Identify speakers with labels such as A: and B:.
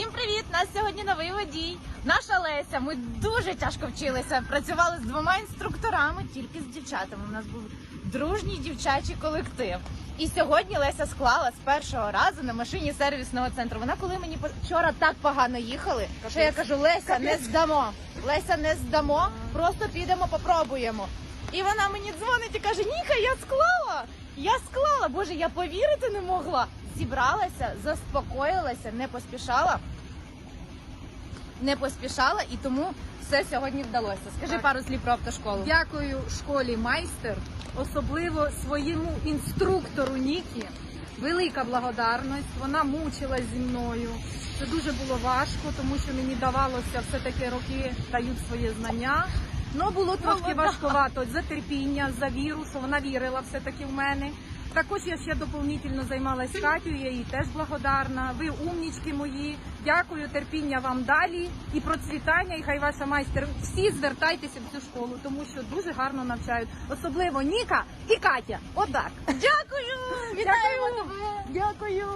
A: Всім привіт! Нас сьогодні новий водій. Наша Леся. Ми дуже тяжко вчилися. Працювали з двома інструкторами, тільки з дівчатами. У нас був дружній дівчачий колектив. І сьогодні Леся склала з першого разу на машині сервісного центру. Вона коли мені вчора так погано їхали, що я кажу: Леся, не здамо. Леся, не здамо, просто підемо, попробуємо. І вона мені дзвонить і каже: Ніка, я склала! Я склала! Боже, я повірити не могла. Зібралася, заспокоїлася, не поспішала. Не поспішала і тому все сьогодні вдалося. Скажи
B: Так.
A: пару слів про автошколу.
B: Дякую школі майстер, особливо своєму інструктору Нікі. Велика благодарність. Вона мучилась зі мною. Це дуже було важко, тому що мені давалося все таки роки дають своє знання. Ну було трошки
A: Молода.
B: важкувато за терпіння, за віру, що вона вірила все таки в мене. Також я ще доповнительно займалась Катю, я їй теж благодарна. Ви умнічки мої. Дякую, терпіння вам далі і процвітання. І хай ваша майстер всі звертайтеся в цю школу, тому що дуже гарно навчають, особливо Ніка і Катя. Отак. Дякую!
A: Тебе!
B: Дякую.